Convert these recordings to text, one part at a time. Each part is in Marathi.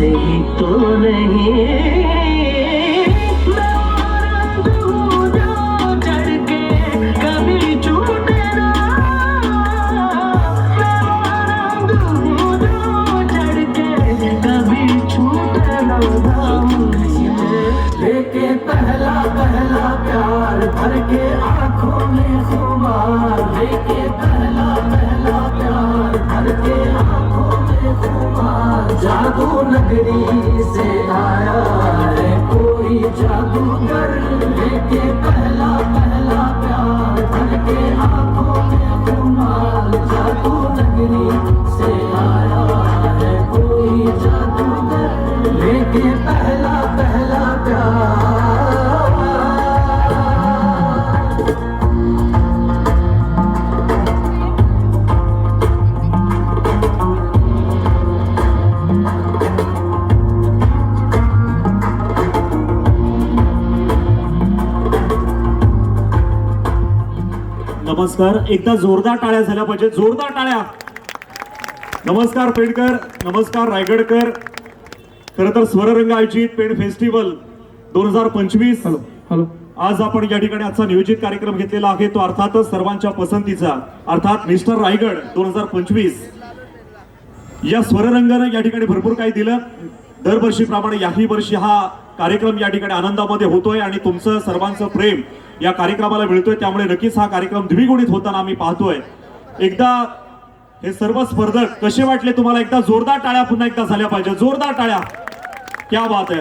से ही तो नहीं कभी कभी पहला पहला प्यार भर के आंखों में खुमार लेके जादू नगरी से आया है कोई जादूगर लेके नमस्कार. एकदा जोरदार टाळ्या झाल्या पाहिजे जोरदार टाळ्या. नमस्कार पेडकर. नमस्कार रायगडकर. खर तर स्वररंग आयोजित पेड फेस्टिवल दोन हजार पंचवीस. हॅलो. आज आपण या ठिकाणी आजचा नियोजित कार्यक्रम घेतलेला आहे. तो अर्थातच सर्वांच्या पसंतीचा. अर्थात मिस्टर रायगड दोन हजार पंचवीस. या स्वररंगानं या ठिकाणी भरपूर काही दिलं. दरवर्षीप्रमाणे याही वर्षी हा कार्यक्रम या ठिकाणी आनंदामध्ये होतोय आणि तुमचं सर्वांचं प्रेम या कार्यक्रमाला मिळतोय. त्यामुळे नक्कीच हा कार्यक्रम द्विगुणित होताना आम्ही पाहतोय. एकदा हे सर्व स्पर्धक कसे वाटले तुम्हाला? एकदा जोरदार टाळ्या पुन्हा एकदा झाल्या पाहिजे जोरदार टाळ्या. क्या बात आहे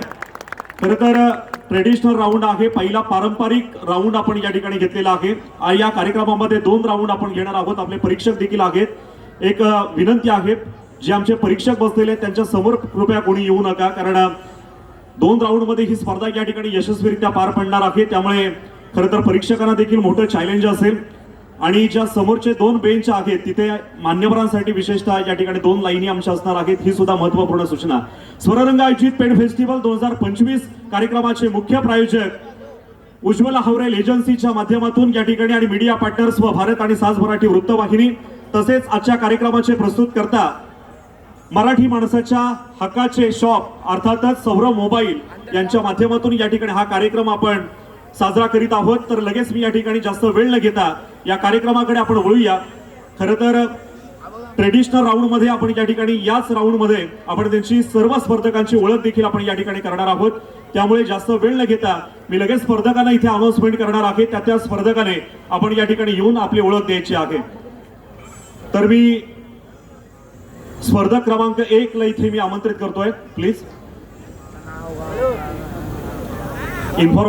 खर तर ट्रेडिशनल राऊंड आहे. पहिला पारंपरिक राऊंड आपण या ठिकाणी घेतलेला आहे. आणि या कार्यक्रमामध्ये दोन राऊंड आपण घेणार आहोत. आपले परीक्षक देखील आहेत. एक विनंती आहे. जे आमचे परीक्षक बसलेले आहेत त्यांच्यासमोर कृपया कोणी येऊ नका. कारण दोन राऊंडमध्ये ही स्पर्धा या ठिकाणी यशस्वीरित्या पार पडणार आहे. त्यामुळे खरं तर परीक्षकांना देखील मोठं चॅलेंज असेल. आणि ज्या समोरचे दोन बेंच आहेत तिथे मान्यवरांसाठी विशेषतः या ठिकाणी दोन लाईनी आमच्या असणार आहेत. ही सुद्धा महत्त्वपूर्ण सूचना. स्वररंग आयोजित पेड फेस्टिवल दोन हजार पंचवीस कार्यक्रमाचे मुख्य प्रायोजक उज्ज्वला हावरेल एजन्सीच्या माध्यमातून या ठिकाणी आणि मीडिया पार्टनर्स व भारत आणि सास मराठी वृत्तवाहिनी तसेच आजच्या कार्यक्रमाचे प्रस्तुत करता मराठी माणसाच्या हक्काचे शॉप अर्थातच सौरभ मोबाईल यांच्या माध्यमातून या ठिकाणी हा कार्यक्रम आपण साजरा करीत आहोत. तर लगेच मी या ठिकाणी जास्त वेळ न घेता या कार्यक्रमाकडे आपण वळूया. खरं तर ट्रेडिशनल राऊंडमध्ये आपण या ठिकाणी याच राऊंडमध्ये आपण त्यांची सर्व स्पर्धकांची ओळख देखील आपण या ठिकाणी करणार आहोत. त्यामुळे जास्त वेळ न घेता मी लगेच स्पर्धकांना इथे अनाउन्समेंट करणार आहे. त्या त्या स्पर्धकाने आपण या ठिकाणी येऊन आपली ओळख द्यायची आहे. तर मी स्पर्धक क्रमांक एक ला इथे मी आमंत्रित करतोय. Please inform